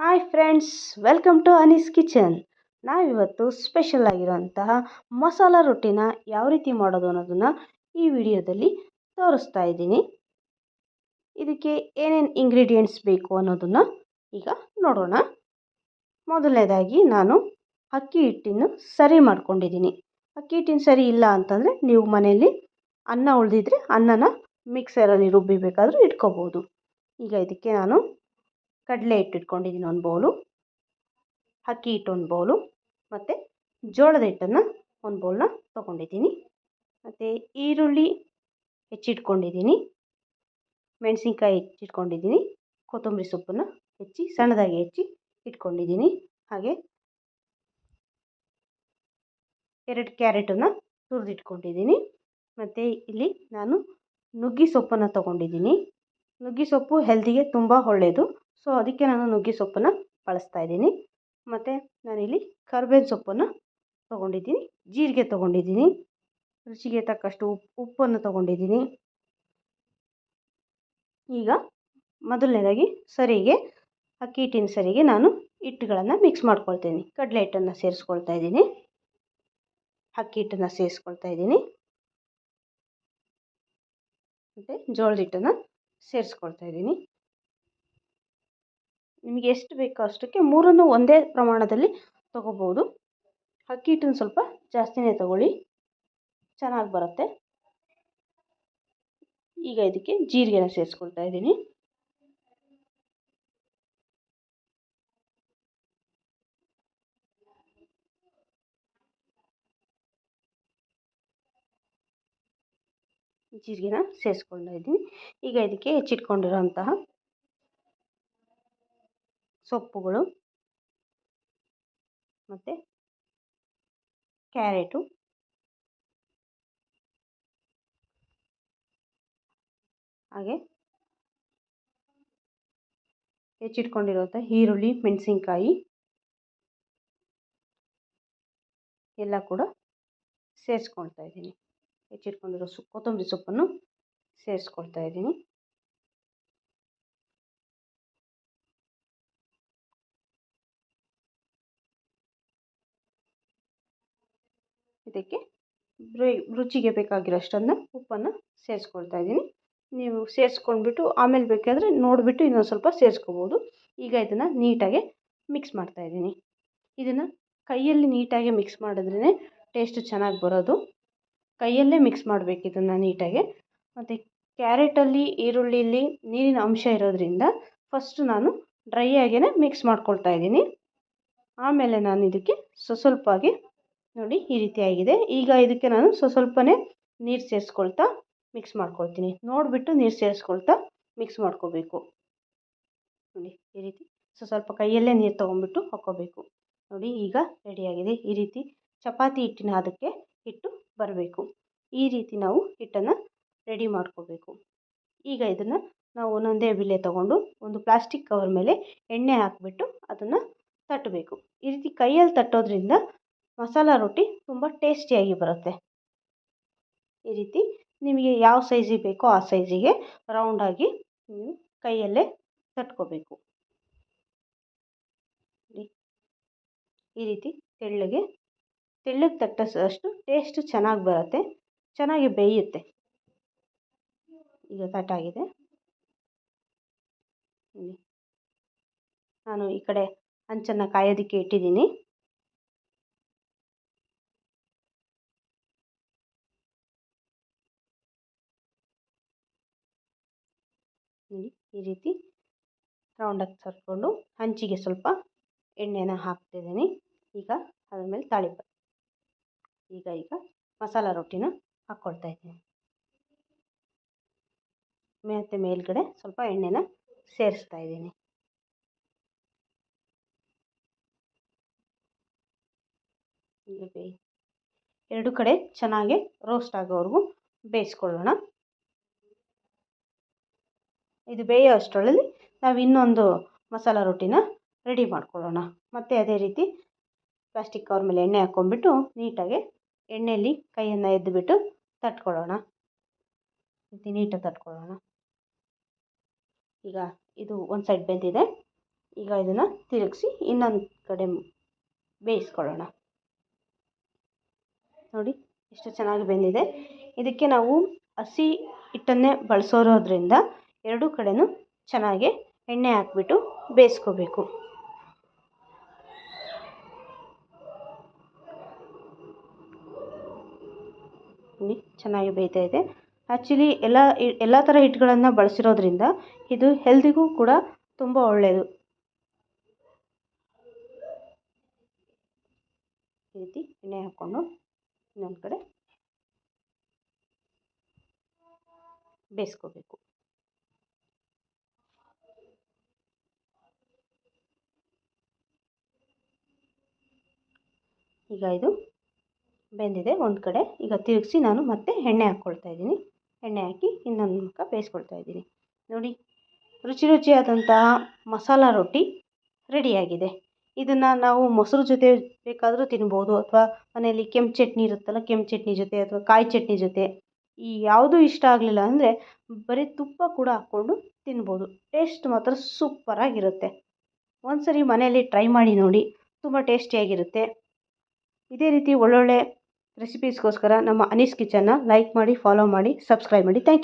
Hi friends welcome to Annie's kitchen ನಾವಿವತ್ತು special ಆಗಿರೋಂತಹ ಮಸಾಲ ರೊಟ್ಟಿನ ಯಾವ ರೀತಿ ಮಾಡೋದು ಅನ್ನೋದನ್ನು ಈ ವಿಡಿಯೋದಲ್ಲಿ ತೋರಿಸ್ತಾ ಇದ್ದೀನಿ. ಇದಕ್ಕೆ ಏನೇನು ಇಂಗ್ರೀಡಿಯೆಂಟ್ಸ್ ಬೇಕು ಅನ್ನೋದನ್ನು ಈಗ ನೋಡೋಣ. ಮೊದಲನೇದಾಗಿ ನಾನು ಅಕ್ಕಿ ಹಿಟ್ಟನ್ನು ಸರಿ ಮಾಡ್ಕೊಂಡಿದ್ದೀನಿ. ಅಕ್ಕಿ ಹಿಟ್ಟಿನ ಸರಿ ಇಲ್ಲ ಅಂತಂದರೆ ನೀವು ಮನೆಯಲ್ಲಿ ಅನ್ನ ಉಳಿದಿದ್ರೆ ಅನ್ನನ ಮಿಕ್ಸರಲ್ಲಿ ರುಬ್ಬಿಬೇಕಾದ್ರೂ ಇಟ್ಕೋಬೋದು. ಈಗ ಇದಕ್ಕೆ ನಾನು ಕಡಲೆ ಹಿಟ್ಟು ಇಟ್ಕೊಂಡಿದ್ದೀನಿ ಒಂದು ಬೌಲು ಅಕ್ಕಿ ಹಿಟ್ಟು ಒಂದು ಬೌಲು ಮತ್ತು ಜೋಳದ ಹಿಟ್ಟನ್ನು ಒಂದು ಬೌಲನ್ನ ತೊಗೊಂಡಿದ್ದೀನಿ. ಮತ್ತು ಈರುಳ್ಳಿ ಹೆಚ್ಚಿಟ್ಕೊಂಡಿದ್ದೀನಿ ಮೆಣಸಿನ್ಕಾಯಿ ಹೆಚ್ಚಿಟ್ಕೊಂಡಿದ್ದೀನಿ ಕೊತ್ತಂಬರಿ ಸೊಪ್ಪನ್ನು ಹೆಚ್ಚಿ ಸಣ್ಣದಾಗಿ ಹೆಚ್ಚಿ ಇಟ್ಕೊಂಡಿದ್ದೀನಿ ಹಾಗೆ ಎರಡು ಕ್ಯಾರೆಟನ್ನು ತುರಿದಿಟ್ಕೊಂಡಿದ್ದೀನಿ ಮತ್ತು ಇಲ್ಲಿ ನಾನು ನುಗ್ಗೆ ಸೊಪ್ಪನ್ನು ತೊಗೊಂಡಿದ್ದೀನಿ ನುಗ್ಗೆ ಸೊಪ್ಪು ಹೆಲ್ತಿಗೆ ತುಂಬ ಒಳ್ಳೆಯದು ಸೊ ಅದಕ್ಕೆ ನಾನು ನುಗ್ಗೆ ಸೊಪ್ಪನ್ನು ಬಳಸ್ತಾ ಇದ್ದೀನಿ. ಮತ್ತು ನಾನಿಲ್ಲಿ ಕರ್ಬೇವಿನ ಸೊಪ್ಪನ್ನು ತೊಗೊಂಡಿದ್ದೀನಿ. ಜೀರಿಗೆ ತೊಗೊಂಡಿದ್ದೀನಿ. ರುಚಿಗೆ ತಕ್ಕಷ್ಟು ಉಪ್ಪು ಉಪ್ಪನ್ನು ತೊಗೊಂಡಿದ್ದೀನಿ. ಈಗ ಮೊದಲನೇದಾಗಿ ಸರಿಗೆ, ಅಕ್ಕಿ ಹಿಟ್ಟಿನ ಸರಿಗೆ ನಾನು ಹಿಟ್ಟುಗಳನ್ನು ಮಿಕ್ಸ್ ಮಾಡ್ಕೊಳ್ತೀನಿ. ಕಡಲೆ ಹಿಟ್ಟನ್ನು ಸೇರಿಸ್ಕೊಳ್ತಾ ಇದ್ದೀನಿ. ಅಕ್ಕಿ ಹಿಟ್ಟನ್ನು ಸೇರಿಸ್ಕೊಳ್ತಾ ಇದ್ದೀನಿ. ಮತ್ತು ಜೋಳದ ಹಿಟ್ಟನ್ನು ಸೇರಿಸ್ಕೊಳ್ತಾ ಇದ್ದೀನಿ. ನಿಮಗೆ ಎಷ್ಟು ಬೇಕೋ ಅಷ್ಟಕ್ಕೆ ಮೂರನ್ನು ಒಂದೇ ಪ್ರಮಾಣದಲ್ಲಿ ತೊಗೋಬೋದು. ಅಕ್ಕಿ ಹಿಟ್ಟನ್ನು ಸ್ವಲ್ಪ ಜಾಸ್ತಿನೇ ತೊಗೊಳ್ಳಿ. ಚೆನ್ನಾಗಿ ಬರುತ್ತೆ. ಈಗ ಇದಕ್ಕೆ ಜೀರಿಗೆನ ಸೇರಿಸ್ಕೊಳ್ತಾ ಇದ್ದೀನಿ. ಜೀರಿಗೆನ ಸೇರಿಸ್ಕೊಳ್ತಾ ಇದ್ದೀನಿ. ಈಗ ಇದಕ್ಕೆ ಹೆಚ್ಚಿಟ್ಕೊಂಡಿರೋಂತಹ ಸೊಪ್ಪುಗಳು ಮತ್ತು ಕ್ಯಾರೆಟು. ಹಾಗೆ ಹೆಚ್ಚಿಟ್ಕೊಂಡಿರುವಂಥ ಈರುಳ್ಳಿ, ಮೆಣಸಿನ್ಕಾಯಿ ಎಲ್ಲ ಕೂಡ ಸೇರಿಸ್ಕೊಳ್ತಾ ಇದ್ದೀನಿ. ಹೆಚ್ಚಿಟ್ಕೊಂಡಿರೋ ಸೊಪ್ಪು ಕೊತ್ತಂಬರಿ ಸೊಪ್ಪನ್ನು ಸೇರಿಸ್ಕೊಳ್ತಾ ಇದ್ದೀನಿ. ಇದಕ್ಕೆ ರುಚಿಗೆ ಬೇಕಾಗಿರೋಷ್ಟನ್ನು ಉಪ್ಪನ್ನು ಸೇರಿಸ್ಕೊಳ್ತಾ ಇದ್ದೀನಿ. ನೀವು ಸೇರಿಸ್ಕೊಂಡ್ಬಿಟ್ಟು ಆಮೇಲೆ ಬೇಕಾದರೆ ನೋಡಿಬಿಟ್ಟು ಇನ್ನೊಂದು ಸ್ವಲ್ಪ ಸೇರಿಸ್ಕೋಬೋದು. ಈಗ ಇದನ್ನು ನೀಟಾಗಿ ಮಿಕ್ಸ್ ಮಾಡ್ತಾ ಇದ್ದೀನಿ. ಇದನ್ನು ಕೈಯಲ್ಲಿ ನೀಟಾಗಿ ಮಿಕ್ಸ್ ಮಾಡಿದ್ರೇ ಟೇಸ್ಟ್ ಚೆನ್ನಾಗಿ ಬರೋದು. ಕೈಯಲ್ಲೇ ಮಿಕ್ಸ್ ಮಾಡಬೇಕು ಇದನ್ನು ನೀಟಾಗಿ. ಮತ್ತು ಕ್ಯಾರೆಟಲ್ಲಿ ಈರುಳ್ಳಿಲಿ ನೀರಿನ ಅಂಶ ಇರೋದ್ರಿಂದ ಫಸ್ಟು ನಾನು ಡ್ರೈ ಆಗೇ ಮಿಕ್ಸ್ ಮಾಡ್ಕೊಳ್ತಾ ಇದ್ದೀನಿ. ಆಮೇಲೆ ನಾನು ಇದಕ್ಕೆ ಸ್ವಸ್ವಲ್ಪಾಗಿ ನೋಡಿ ಈ ರೀತಿಯಾಗಿದೆ ಈಗ ಇದಕ್ಕೆ ನಾನು ಸ್ವಸ್ವಲ್ಪನೇ ನೀರು ಸೇರಿಸ್ಕೊಳ್ತಾ ಮಿಕ್ಸ್ ಮಾಡ್ಕೊಳ್ತೀನಿ. ನೋಡಿಬಿಟ್ಟು ನೀರು ಸೇರಿಸ್ಕೊಳ್ತಾ ಮಿಕ್ಸ್ ಮಾಡ್ಕೋಬೇಕು. ನೋಡಿ ಈ ರೀತಿ ಸೊ, ಸ್ವಲ್ಪ ಕೈಯಲ್ಲೇ ನೀರು ತೊಗೊಂಡ್ಬಿಟ್ಟು ಹಾಕ್ಕೋಬೇಕು. ನೋಡಿ ಈಗ ರೆಡಿಯಾಗಿದೆ ಈ ರೀತಿ ಚಪಾತಿ ಹಿಟ್ಟಿನ ಅದಕ್ಕೆ ಹಿಟ್ಟು ಬರಬೇಕು. ಈ ರೀತಿ ನಾವು ಹಿಟ್ಟನ್ನು ರೆಡಿ ಮಾಡ್ಕೋಬೇಕು. ಈಗ ಇದನ್ನು ನಾವು ಒಂದೊಂದೇ ಬಿಲೆ ತೊಗೊಂಡು ಒಂದು ಪ್ಲಾಸ್ಟಿಕ್ ಕವರ್ ಮೇಲೆ ಎಣ್ಣೆ ಹಾಕಿಬಿಟ್ಟು ಅದನ್ನು ತಟ್ಟಬೇಕು. ಈ ರೀತಿ ಕೈಯಲ್ಲಿ ತಟ್ಟೋದ್ರಿಂದ ಮಸಾಲ ರೊಟ್ಟಿ ತುಂಬ ಟೇಸ್ಟಿಯಾಗಿ ಬರುತ್ತೆ. ಈ ರೀತಿ ನಿಮಗೆ ಯಾವ ಸೈಜಿಗೆ ಬೇಕೋ ಆ ಸೈಜಿಗೆ ರೌಂಡಾಗಿ ನೀವು ಕೈಯಲ್ಲೇ ತಟ್ಕೋಬೇಕು. ಈ ರೀತಿ ತೆಳ್ಳಗೆ ತೆಳ್ಳಗೆ ತಟ್ಟಿಸಿದಷ್ಟು ಟೇಸ್ಟ್ ಚೆನ್ನಾಗಿ ಬರುತ್ತೆ. ಚೆನ್ನಾಗಿ ಬೇಯುತ್ತೆ. ಈಗ ತಟ್ಟಾಗಿದೆ. ನಾನು ಈ ಕಡೆ ಹಂಚನ್ನು ಕಾಯೋದಕ್ಕೆ ಇಟ್ಟಿದ್ದೀನಿ ನೋಡಿ ಈ ರೀತಿ ರೌಂಡಾಗಿ ಸರ್ಕೊಂಡು ಹಂಚಿಗೆ ಸ್ವಲ್ಪ ಎಣ್ಣೆನ ಹಾಕ್ತಿದ್ದೀನಿ. ಈಗ ಅದ್ರ ಮೇಲೆ ತಾಳಿಪ ಈಗ ಈಗ ಮಸಾಲ ರೊಟ್ಟಿನ ಹಾಕ್ಕೊಳ್ತಾ ಇದ್ದೀನಿ. ಮತ್ತು ಮೇಲ್ಗಡೆ ಸ್ವಲ್ಪ ಎಣ್ಣೆನ ಸೇರಿಸ್ತಾ ಇದ್ದೀನಿ. ಎರಡು ಕಡೆ ಚೆನ್ನಾಗಿ ರೋಸ್ಟ್ ಆಗೋವರೆಗೂ ಬೇಯಿಸ್ಕೊಳ್ಳೋಣ. ಇದು ಬೇಯೋ ಅಷ್ಟರಲ್ಲಿ ನಾವು ಇನ್ನೊಂದು ಮಸಾಲ ರೊಟ್ಟಿನ ರೆಡಿ ಮಾಡ್ಕೊಳ್ಳೋಣ. ಮತ್ತು ಅದೇ ರೀತಿ ಪ್ಲಾಸ್ಟಿಕ್ ಕವರ್ ಮೇಲೆ ಎಣ್ಣೆ ಹಾಕ್ಕೊಂಡ್ಬಿಟ್ಟು ನೀಟಾಗಿ ಎಣ್ಣೆಯಲ್ಲಿ ಕೈಯನ್ನು ಎದ್ದುಬಿಟ್ಟು ತಟ್ಕೊಳ್ಳೋಣ. ರೀತಿ ನೀಟಾಗಿ ತಟ್ಕೊಳ್ಳೋಣ. ಈಗ ಇದು ಒಂದು ಸೈಡ್ ಬೆಂದಿದೆ. ಈಗ ಇದನ್ನು ತಿರುಗಿಸಿ ಇನ್ನೊಂದು ಕಡೆ ಬೇಯಿಸ್ಕೊಳ್ಳೋಣ. ನೋಡಿ ಎಷ್ಟು ಚೆನ್ನಾಗಿ ಬೆಂದಿದೆ. ಇದಕ್ಕೆ ನಾವು ಹಸಿ ಹಿಟ್ಟನ್ನೇ ಬಳಸೋರೋದ್ರಿಂದ ಎರಡೂ ಕಡೆಯೂ ಚೆನ್ನಾಗಿ ಎಣ್ಣೆ ಹಾಕ್ಬಿಟ್ಟು ಬೇಯಿಸ್ಕೋಬೇಕು. ನೋಡಿ ಚೆನ್ನಾಗಿ ಬೇಯ್ತಾ ಇದೆ. ಆ್ಯಕ್ಚುಲಿ ಎಲ್ಲ ಎಲ್ಲ ಥರ ಹಿಟ್ಟುಗಳನ್ನು ಬಳಸಿರೋದ್ರಿಂದ ಇದು ಹೆಲ್ದಿಗೂ ಕೂಡ ತುಂಬ ಒಳ್ಳೆಯದು ಈ ರೀತಿ ಎಣ್ಣೆ ಹಾಕ್ಕೊಂಡು ಇನ್ನೊಂದು ಕಡೆ ಬೇಯಿಸ್ಕೋಬೇಕು. ಈಗ ಇದು ಬೆಂದಿದೆ ಒಂದು ಕಡೆ. ಈಗ ತಿರುಗಿಸಿ ನಾನು ಮತ್ತೆ ಎಣ್ಣೆ ಹಾಕ್ಕೊಳ್ತಾ ಇದ್ದೀನಿ. ಎಣ್ಣೆ ಹಾಕಿ ಇನ್ನೊಂದು ಮುಖ ಬೇಯಿಸ್ಕೊಳ್ತಾ ಇದ್ದೀನಿ. ನೋಡಿ, ರುಚಿ ರುಚಿಯಾದಂತಹ ಮಸಾಲ ರೊಟ್ಟಿ ರೆಡಿಯಾಗಿದೆ. ಇದನ್ನು ನಾವು ಮೊಸರು ಜೊತೆ ಬೇಕಾದರೂ ತಿನ್ಬೋದು ಅಥವಾ ಮನೆಯಲ್ಲಿ ಕೆಂಪು ಚಟ್ನಿ ಇರುತ್ತಲ್ಲ, ಕೆಂಪು ಚಟ್ನಿ ಜೊತೆ ಅಥವಾ ಕಾಯಿ ಚಟ್ನಿ ಜೊತೆ ಈ ಯಾವುದೂ ಇಷ್ಟ ಆಗಲಿಲ್ಲ ಅಂದರೆ ಬರೀ ತುಪ್ಪ ಕೂಡ ಹಾಕ್ಕೊಂಡು ತಿನ್ಬೋದು. ಟೇಸ್ಟ್ ಮಾತ್ರ ಸೂಪರಾಗಿರುತ್ತೆ. ಒಂದು ಸರಿ ಮನೆಯಲ್ಲಿ ಟ್ರೈ ಮಾಡಿ ನೋಡಿ, ತುಂಬ ಟೇಸ್ಟಿಯಾಗಿರುತ್ತೆ. ಇದೇ ರೀತಿ ಒಳ್ಳೊಳ್ಳೆ ರೆಸಿಪೀಸ್ಗೋಸ್ಕರ ನಮ್ಮ ಅನೀಸ್ ಕಿಚನ್ನ ಲೈಕ್ ಮಾಡಿ ಫಾಲೋ ಮಾಡಿ ಸಬ್ಸ್ಕ್ರೈಬ್ ಮಾಡಿ. Thank you